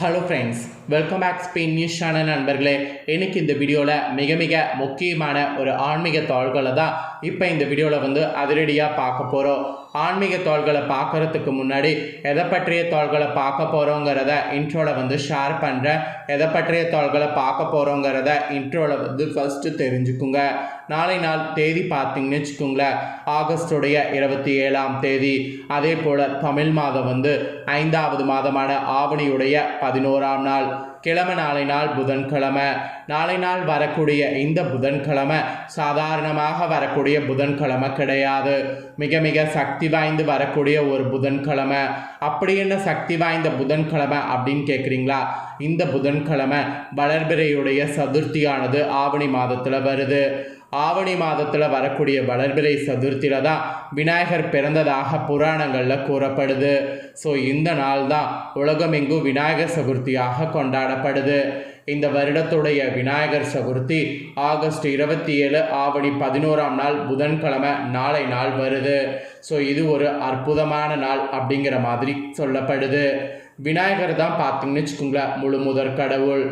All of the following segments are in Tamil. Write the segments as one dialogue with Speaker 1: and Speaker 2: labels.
Speaker 1: Hello friends welcome back Spain news channel நண்பர்களே. எனக்கு இந்த வீடியோவில் மிக மிக முக்கியமான ஒரு ஆன்மீக தாள்களை தான் இப்போ இந்த வீடியோவில் வந்து அதிரடியாக பார்க்க போகிறோம் ஆன்மீக தாள்களை பார்க்கறதுக்கு முன்னாடி எதை பற்றிய தாள்களை பார்க்க போகிறோங்கிறத இன்ட்ரோவில் வந்து ஷேர் பண்ணுறேன் எதை பற்றிய தாள்களை பார்க்க போகிறோங்கிறத இன்ட்ரோவில் வந்து ஃபஸ்ட்டு தெரிஞ்சுக்குங்க. நாளை நாள் தேதி பார்த்தீங்கன்னு வச்சுக்கோங்களேன். ஆகஸ்டுடைய இருபத்தி ஏழாம் தேதி. அதே போல் தமிழ் மாதம் வந்து ஐந்தாவது மாதமான ஆவணியுடைய பதினோராம் நாள். கிழமை நாளை நாள் புதன்கிழமை. நாளை நாள் வரக்கூடிய இந்த புதன்கிழமை சாதாரணமாக வரக்கூடிய புதன்கிழமை கிடையாது. மிக மிக சக்தி வாய்ந்து வரக்கூடிய ஒரு புதன்கிழமை. அப்படி என்ன சக்தி வாய்ந்த புதன்கிழமை அப்படின்னு கேட்குறீங்களா இந்த புதன்கிழமை வளர்பிறையுடைய சதுர்த்தியானது ஆவணி மாதத்தில் வருது. ஆவணி மாதத்தில் வரக்கூடிய வளர்பிறை சதுர்த்தியில் தான் விநாயகர் பிறந்ததாக புராணங்களில் கூறப்படுது. ஸோ இந்த நாள் தான் உலகமெங்கும் விநாயகர் சதுர்த்தியாக கொண்டாடப்படுது. இந்த வருடத்துடைய விநாயகர் சதுர்த்தி ஆகஸ்ட் இருபத்தி ஏழு ஆவணி பதினோராம் நாள் புதன்கிழமை நாளை நாள் வருது. ஸோ இது ஒரு அற்புதமான நாள் அப்படிங்கிற மாதிரி சொல்லப்படுது. விநாயகர் தான் பார்த்தீங்கன்னு வச்சுக்கோங்களேன் முழு முதற் கடவுள்.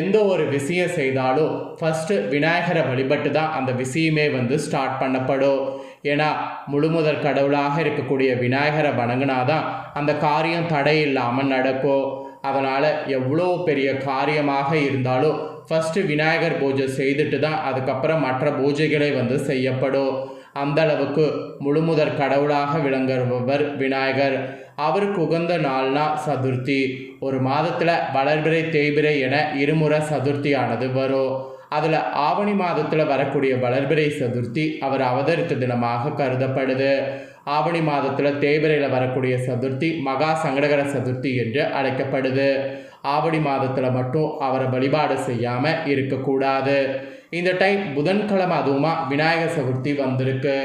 Speaker 1: எந்த ஒரு விஷயம் செய்தாலும் ஃபஸ்ட்டு விநாயகரை வழிபட்டு தான் அந்த விஷயமே வந்து ஸ்டார்ட் பண்ணப்படும். ஏன்னா முழுமுதற் கடவுளாக இருக்கக்கூடிய விநாயகரை வணங்கினாதான் அந்த காரியம் தடை இல்லாமல் நடக்கும். அதனால் எவ்வளோ பெரிய காரியமாக இருந்தாலும் ஃபஸ்ட்டு விநாயகர் பூஜை செய்துட்டு தான் அதுக்கப்புறம் மற்ற பூஜைகளை வந்து செய்யப்படும். அந்த அளவுக்கு முழுமுதற் கடவுளாக விளங்குபவர் விநாயகர். அவருக்கு உகந்த நாள்னா சதுர்த்தி. ஒரு மாதத்தில் வளர்பிறை தேய்பிறை என இருமுறை சதுர்த்தியானது வரும். அதில் ஆவணி மாதத்தில் வரக்கூடிய வளர்பிறை சதுர்த்தி அவர் அவதரித்த தினமாக கருதப்படுது. ஆவணி மாதத்தில் தேய்பிரையில் வரக்கூடிய சதுர்த்தி மகா சங்கடகர சதுர்த்தி என்று அழைக்கப்படுது. ஆவணி மாதத்தில் மட்டும் அவரை வழிபாடு செய்யாமல் இருக்கக்கூடாது. இந்த டைம் புதன்கிழமை அதுவுமா விநாயகர் சதுர்த்தி வந்திருக்கு.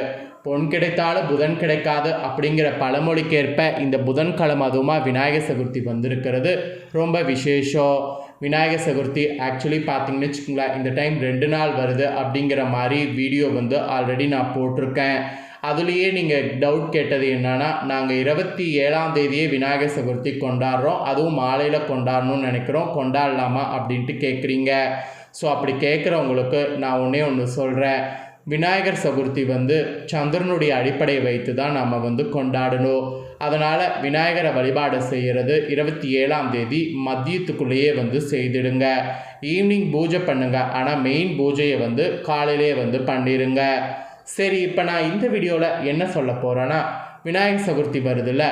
Speaker 1: பொன் கிடைத்தாலும் புதன் கிடைக்காது அப்படிங்கிற பழமொழிக்கேற்ப இந்த புதன்கிழமை அதுவுமா விநாயகர் சதுர்த்தி வந்திருக்கிறது. ரொம்ப விசேஷம். விநாயகர் சதுர்த்தி ஆக்சுவலி பார்த்தீங்கன்னு வச்சுக்கோங்களேன் இந்த டைம் ரெண்டு நாள் வருது அப்படிங்கிற மாதிரி வீடியோ வந்து ஆல்ரெடி நான் போட்டிருக்கேன். அதுலேயே நீங்கள் டவுட் கேட்டது என்னன்னா நாங்கள் இருபத்தி ஏழாம் தேதியே விநாயகர் சதுர்த்தி கொண்டாடுறோம். அதுவும் மாலையில் கொண்டாடணும்னு நினைக்கிறோம். கொண்டாடலாமா அப்படின்ட்டு கேட்குறீங்க ஸோ அப்படி கேட்குறவங்களுக்கு நான் ஒன்றே ஒன்று சொல்கிறேன் விநாயகர் சதுர்த்தி வந்து சந்திரனுடைய அடிப்படையை வைத்து தான் நம்ம வந்து கொண்டாடணும். அதனால் விநாயகரை வழிபாடு செய்கிறது இருபத்தி ஏழாம் தேதி மதியத்துக்குள்ளேயே வந்து செய்திடுங்க. ஈவினிங் பூஜை பண்ணுங்க. ஆனால் மெயின் பூஜையை வந்து காலையிலே வந்து பண்ணிடுங்க சரி இப்போ நான் இந்த வீடியோவில் என்ன சொல்ல போகிறேன்னா விநாயகர் சதுர்த்தி வருதுல்ல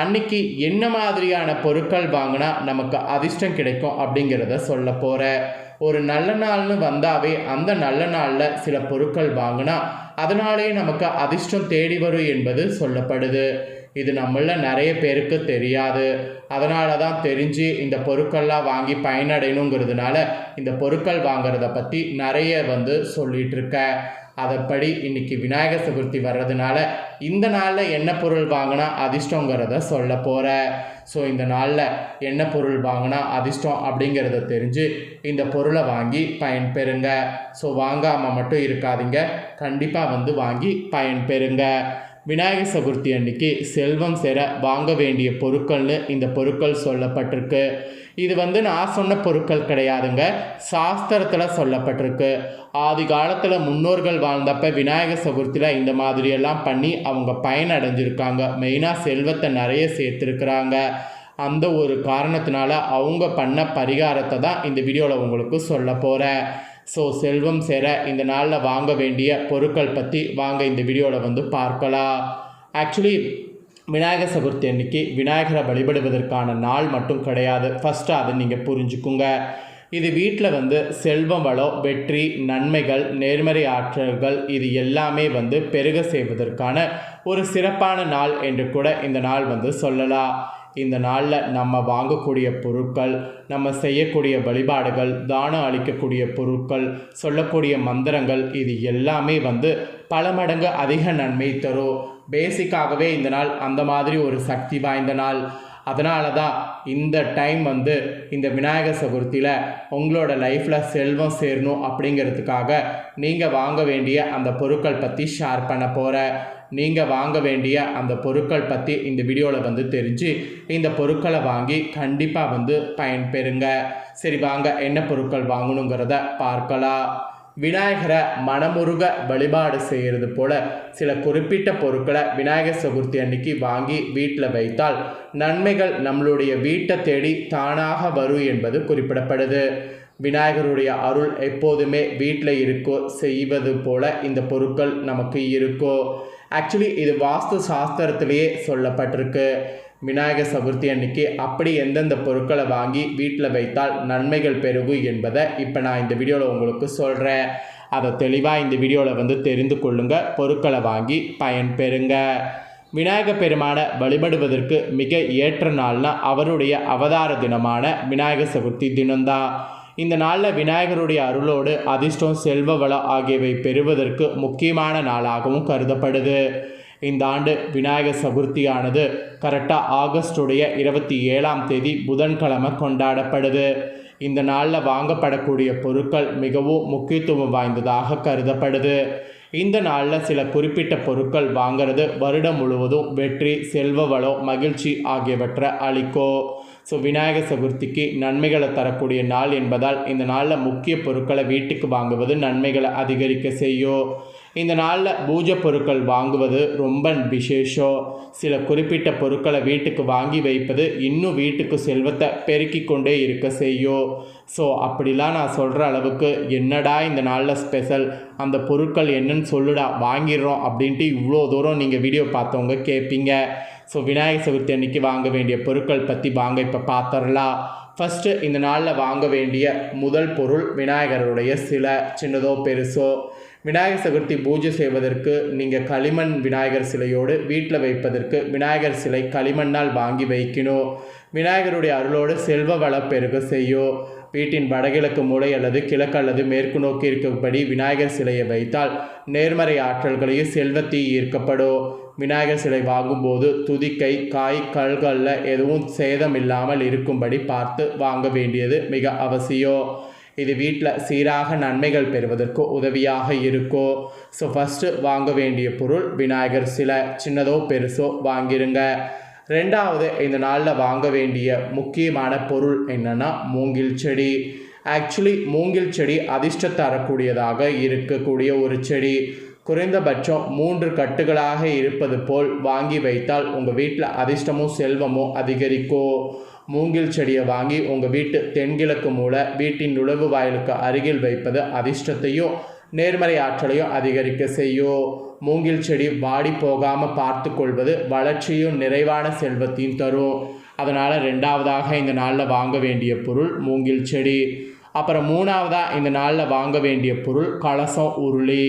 Speaker 1: அன்னைக்கு என்ன மாதிரியான பொருட்கள் வாங்கினா நமக்கு அதிர்ஷ்டம் கிடைக்கும் அப்படிங்கிறத சொல்ல போகிறேன் ஒரு நல்ல நாள்னு வந்தாவே அந்த நல்ல நாளில் சில பொருட்கள் வாங்கினா அதனாலேயே நமக்கு அதிர்ஷ்டம் தேடி வரும் என்பது சொல்லப்படுது. இது நம்மள நிறைய பேருக்கு தெரியாது. அதனால தான் தெரிஞ்சு இந்த பொருட்கள்லாம் வாங்கி பயனடையணுங்கிறதுனால இந்த பொருட்கள் வாங்குறத பற்றி நிறைய வந்து சொல்லிகிட்ருக்க இருக்கேன் அதைப்படி இன்னைக்கு விநாயகர் சதுர்த்தி வர்றதுனால இந்த நாளில் என்ன பொருள் வாங்கினா அதிர்ஷ்டங்கிறத சொல்ல போகிறேன் ஸோ இந்த நாளில் என்ன பொருள் வாங்கினா அதிர்ஷ்டம் அப்படிங்கிறத தெரிஞ்சு இந்த பொருளை வாங்கி பயன்பெறுங்க. ஸோ வாங்காமல் மட்டும் இருக்காதீங்க. கண்டிப்பாக வந்து வாங்கி பயன்பெறுங்க. விநாயகர் சதுர்த்தி அன்னைக்கு செல்வம் சேர வாங்க வேண்டிய பொருட்கள்னு இந்த பொருட்கள் சொல்லப்பட்டிருக்கு. இது வந்து நான் சொன்ன பொருட்கள் கிடையாதுங்க. சாஸ்திரத்தில் சொல்லப்பட்டிருக்கு. ஆதி காலத்தில் முன்னோர்கள் வாழ்ந்தப்ப விநாயகர் சதுர்த்தியில் இந்த மாதிரியெல்லாம் பண்ணி அவங்க பயனடைஞ்சிருக்காங்க. மெயினாக செல்வத்தை நிறைய சேர்த்துருக்குறாங்க. அந்த ஒரு காரணத்தினால அவங்க பண்ண பரிகாரத்தை தான் இந்த வீடியோவில் உங்களுக்கு சொல்ல போகிறேன் ஸோ செல்வம் சேர இந்த நாளில் வாங்க வேண்டிய பொருட்கள் பற்றி வாங்க இந்த வீடியோவில் வந்து பார்க்கலாம். ஆக்சுவலி விநாயகர் சதுர்த்தி அன்னைக்கு விநாயகரை வழிபடுவதற்கான நாள் மட்டும் கிடையாது. ஃபஸ்ட்டு அதை நீங்கள் புரிஞ்சுக்குங்க. இது வீட்டில் வந்து செல்வம் வளம் வெற்றி நன்மைகள் நேர்மறை ஆற்றல்கள் இது எல்லாமே வந்து பெருக செய்வதற்கான ஒரு சிறப்பான நாள் என்று கூட இந்த நாள் வந்து சொல்லலாம். இந்த நாளில் நம்ம வாங்கக்கூடிய பொருட்கள் நம்ம செய்யக்கூடிய வழிபாடுகள் தானம் அளிக்கக்கூடிய பொருட்கள் சொல்லக்கூடிய மந்திரங்கள் இது எல்லாமே வந்து பல மடங்கு அதிக நன்மை தரும். பேசிக்காகவே இந்த நாள் அந்த மாதிரி ஒரு சக்தி வாய்ந்த நாள். அதனால தான் இந்த டைம் வந்து இந்த விநாயகர் சதுர்த்தியில் உங்களோட லைஃப்பில் செல்வம் சேரணும் அப்படிங்கிறதுக்காக நீங்கள் வாங்க வேண்டிய அந்த பொருட்கள் பற்றி ஷேர் பண்ண போகிற நீங்கள் வாங்க வேண்டிய அந்த பொருட்கள் பற்றி இந்த வீடியோவில் வந்து தெரிஞ்சு இந்த பொருட்களை வாங்கி கண்டிப்பாக வந்து பயன்பெறுங்க. சரி வாங்க என்ன பொருட்கள் வாங்கணுங்கிறத பார்க்கலாம். விநாயகரை மனமுருக வழிபாடு செய்கிறது போல சில குறிப்பிட்ட பொருட்களை விநாயகர் சதுர்த்தி அன்னைக்கு வாங்கி வீட்டில் வைத்தால் நன்மைகள் நம்மளுடைய வீட்டை தேடி தானாக வரும் என்பது குறிப்பிடப்படுது. விநாயகருடைய அருள் எப்போதுமே வீட்டில் இருக்கோ செய்வது போல இந்த பொருட்கள் நமக்கு இருக்கோ. ஆக்சுவலி இது வாஸ்து சாஸ்திரத்திலேயே சொல்லப்பட்டிருக்கு. விநாயகர் சதுர்த்தி அன்னைக்கு அப்படி எந்தெந்த பொருட்களை வாங்கி வீட்டில் வைத்தால் நன்மைகள் பெருகும் என்பதை இப்போ நான் இந்த வீடியோவில் உங்களுக்கு சொல்கிறேன் அதை தெளிவாக இந்த வீடியோவில் வந்து தெரிந்து கொள்ளுங்க. பொருட்களை வாங்கி பயன் பெறுங்க. விநாயக பெருமானை வழிபடுவதற்கு மிக ஏற்ற நாள்னால் அவருடைய அவதார தினமான விநாயகர் சதுர்த்தி தினம்தான். இந்த நாளில் விநாயகருடைய அருளோடு அதிர்ஷ்டம் செல்வ வளம் ஆகியவை பெறுவதற்கு முக்கியமான நாளாகவும் கருதப்படுது. இந்த ஆண்டு விநாயகர் சதுர்த்தியானது கரெக்டாக ஆகஸ்டுடைய இருபத்தி ஏழாம் தேதி புதன்கிழமை கொண்டாடப்படுது. இந்த நாளில் வாங்கப்படக்கூடிய பொருட்கள் மிகவும் முக்கியத்துவம் வாய்ந்ததாக கருதப்படுது. இந்த நாளில் சில குறிப்பிட்ட பொருட்கள் வாங்கிறது வருடம் முழுவதும் வெற்றி செல்வ வளம் மகிழ்ச்சி ஆகியவற்றை அளிக்கும் ஸோ விநாயகர் சதுர்த்திக்கு நன்மைகளை தரக்கூடிய நாள் என்பதால் இந்த நாளில் முக்கிய பொருட்களை வீட்டுக்கு வாங்குவது நன்மைகளை அதிகரிக்க செய்யும். இந்த நாளில் பூஜை பொருட்கள் வாங்குவது ரொம்ப விசேஷம். சில குறிப்பிட்ட பொருட்களை வீட்டுக்கு வாங்கி வைப்பது இன்னும் வீட்டுக்கு செல்வத்தை பெருக்கிக் கொண்டே இருக்க செய்யும். ஸோ அப்படிலாம் நான் சொல்கிற அளவுக்கு என்னடா இந்த நாளில் ஸ்பெஷல் அந்த பொருட்கள் என்னன்னு சொல்லுடா வாங்கிடுறோம் அப்படின்ட்டு இவ்வளோ தூரம் நீங்கள் வீடியோ பார்த்தவங்க கேட்பீங்க ஸோ விநாயகர் சதுர்த்தி அன்னைக்கு வாங்க வேண்டிய பொருட்கள் பற்றி வாங்க இப்போ பார்த்துடலாம் ஃபஸ்ட்டு இந்த நாளில் வாங்க வேண்டிய முதல் பொருள் விநாயகருடைய சிலை சின்னதோ பெருசோ. விநாயகர் சதுர்த்தி பூஜை செய்வதற்கு நீங்கள் களிமண் விநாயகர் சிலையோடு வீட்டில் வைப்பதற்கு விநாயகர் சிலை களிமண்ணால் வாங்கி வைக்கணும். விநாயகருடைய அருளோடு செல்வ வளப்பெருக செய்யும். வீட்டின் வடகிழக்கு மூலை அல்லது கிழக்கு அல்லது மேற்கு நோக்கி இருக்கும்படி விநாயகர் சிலையை வைத்தால் நேர்மறை ஆற்றல்களையும் செல்வத்தீ ஈர்க்கப்படும். விநாயகர் சிலை வாங்கும்போது துதிக்கை காய் கல்களில் எதுவும் சேதம் இல்லாமல் இருக்கும்படி பார்த்து வாங்க வேண்டியது மிக அவசியம். இது வீட்டில் சீராக நன்மைகள் பெறுவதற்கு உதவியாக இருக்கும் ஸோ ஃபஸ்ட்டு வாங்க வேண்டிய பொருள் விநாயகர் சிலை. சின்னதோ பெருசோ வாங்கிருங்க. ரெண்டாவது இந்த நாளில் வாங்க வேண்டிய முக்கியமான பொருள் என்னென்னா மூங்கில் செடி. ஆக்சுவலி மூங்கில் செடி அதிர்ஷ்ட தரக்கூடியதாக இருக்கக்கூடிய ஒரு செடி. குறைந்தபட்சம் மூன்று கட்டுகளாக இருப்பது போல் வாங்கி வைத்தால் உங்கள் வீட்டில் அதிர்ஷ்டமும் செல்வமும் அதிகரிக்கும் மூங்கில் செடியை வாங்கி உங்கள் வீட்டு தென்கிழக்கு மூல வீட்டின் நுழைவு வாயிலுக்கு அருகில் வைப்பது அதிர்ஷ்டத்தையும் நேர்மறை ஆற்றலையும் அதிகரிக்க செய்யும். மூங்கில் செடி வாடி போகாமல் பார்த்து கொள்வது வளர்ச்சியும் நிறைவான செல்வத்தையும் தரும். அதனால் ரெண்டாவதாக இந்த நாளில் வாங்க வேண்டிய பொருள் மூங்கில் செடி. அப்புறம் மூணாவதாக இந்த நாளில் வாங்க வேண்டிய பொருள் கலசம் உருளி.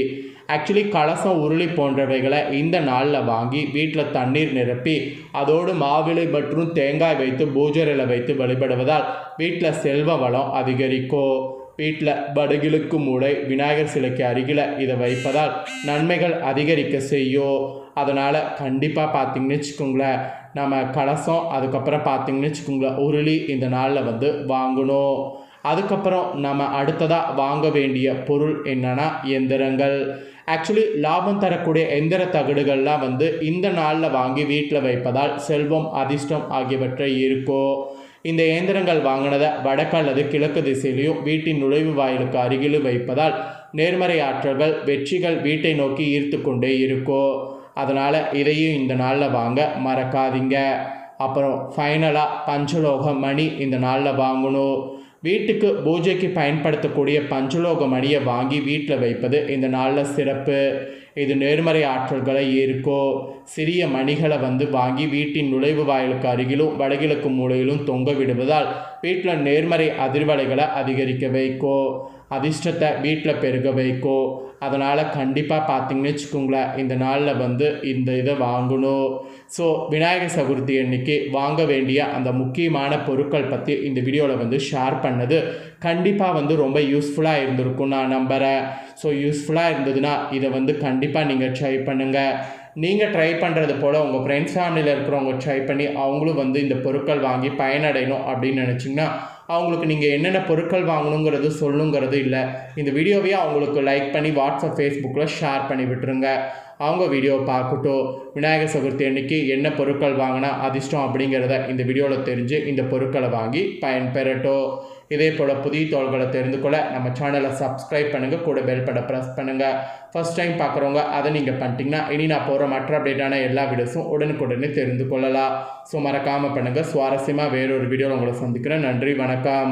Speaker 1: ஆக்சுவலி கலசம் உருளி போன்றவைகளை இந்த நாளில் வாங்கி வீட்டில் தண்ணீர் நிரப்பி அதோடு மாவிளை மற்றும் தேங்காய் வைத்து பூஜரையில் வைத்து வழிபடுவதால் வீட்டில் செல்வ வளம் அதிகரிக்கும் வீட்டில் படுகிலுக்கு மூளை விநாயகர் சிலைக்கு அருகில் இதை வைப்பதால் நன்மைகள் அதிகரிக்க செய்யும் அதனால் கண்டிப்பாக பார்த்தீங்கன்னு வச்சுக்கோங்களேன் நம்ம கலசம் அதுக்கப்புறம் பார்த்தீங்கன்னு வச்சுக்கோங்களேன் உருளி இந்த நாளில் வந்து வாங்கணும். அதுக்கப்புறம் நம்ம அடுத்ததாக வாங்க வேண்டிய பொருள் என்னென்னா எந்திரங்கள். ஆக்சுவலி லாபம் தரக்கூடிய எந்திர தகடுகள்லாம் வந்து இந்த நாளில் வாங்கி வீட்டில் வைப்பதால் செல்வம் அதிர்ஷ்டம் ஆகியவற்றை இருக்கோ இந்த இயந்திரங்கள் வாங்கினதை வடக்கு அல்லது கிழக்கு திசையிலையும் வீட்டின் நுழைவு வாயிலுக்கு அருகிலும் வைப்பதால் நேர்மறை ஆற்றல்கள் வெற்றிகள் வீட்டை நோக்கி ஈர்த்து கொண்டே இருக்கோ. அதனால் இதையும் இந்த நாளில் வாங்க மறக்காதீங்க. அப்புறம் ஃபைனலாக பஞ்சலோக மணி இந்த நாளில் வாங்கணும். வீட்டுக்கு பூஜைக்கு பயன்படுத்தக்கூடிய பஞ்சலோக மணியை வாங்கி வீட்டில் வைப்பது இந்த நாளில் சிறப்பு. இது நேர்மறை ஆற்றல்களை ஏற்கோ சிறிய மணிகளை வந்து வாங்கி வீட்டின் நுழைவு வாயிலுக்கு அருகிலும் வடகிழக்கு மூலையிலும் தொங்க விடுவதால் வீட்டில் நேர்மறை அதிர்வலைகளை அதிகரிக்க வைக்கோ. அதிர்ஷ்டத்தை வீட்டில் பெருக வைக்கோ. அதனால் கண்டிப்பாக பார்த்தீங்கன்னு வச்சுக்கோங்களேன் இந்த நாளில் வந்து இந்த இதை வாங்கணும். ஸோ விநாயகர் சதுர்த்தி அன்னைக்கு வாங்க வேண்டிய அந்த முக்கியமான பொருட்கள் பற்றி இந்த வீடியோவில் வந்து ஷேர் பண்ணது. கண்டிப்பாக வந்து ரொம்ப யூஸ்ஃபுல்லாக இருந்திருக்கும் நான் நம்புகிறேன் ஸோ யூஸ்ஃபுல்லாக இருந்ததுன்னா இதை வந்து கண்டிப்பாக நீங்கள் ட்ரை பண்ணுங்கள் நீங்கள் ட்ரை பண்ணுறது போல் உங்கள் ஃப்ரெண்ட்ஸ் ஃபேமிலியில் இருக்கிறவங்க ட்ரை பண்ணி அவங்களும் வந்து இந்த பொருட்கள் வாங்கி பயனடையணும் அப்படின்னு நினச்சிங்கன்னா அவங்களுக்கு நீங்கள் என்னென்ன பொருட்கள் வாங்கணுங்கிறது சொல்லுங்கிறது இல்லை. இந்த வீடியோவையே அவங்களுக்கு லைக் பண்ணி வாட்ஸ்அப் ஃபேஸ்புக்கில் ஷேர் பண்ணி விட்டுருங்க. அவங்க வீடியோ பார்க்கட்டும். விநாயகர் சதுர்த்தி அன்னைக்கு என்ன பொருட்கள் வாங்கினா அதிர்ஷ்டம் அப்படிங்கிறத இந்த வீடியோவில் தெரிஞ்சு இந்த பொருட்களை வாங்கி பயன்பெறட்டும். இதே போல் புதிய தோள்களை தெரிந்து கொள்ள நம்ம சேனலை சப்ஸ்கிரைப் பண்ணுங்கள் கூட பெல் பட்டை ப்ரெஸ் பண்ணுங்கள் ஃபஸ்ட் டைம் பார்க்குறவங்க அதை நீங்கள் பண்ணிட்டீங்கன்னா இனி நான் போகிற மற்ற அப்டேட்டான எல்லா வீடியோஸும் உடனுக்குடனே தெரிந்து கொள்ளலாம். ஸோ மறக்காமல் பண்ணுங்கள் சுவாரஸ்யமாக வேறொரு வீடியோவில் உங்களை சந்திக்கிறேன். நன்றி. வணக்கம்.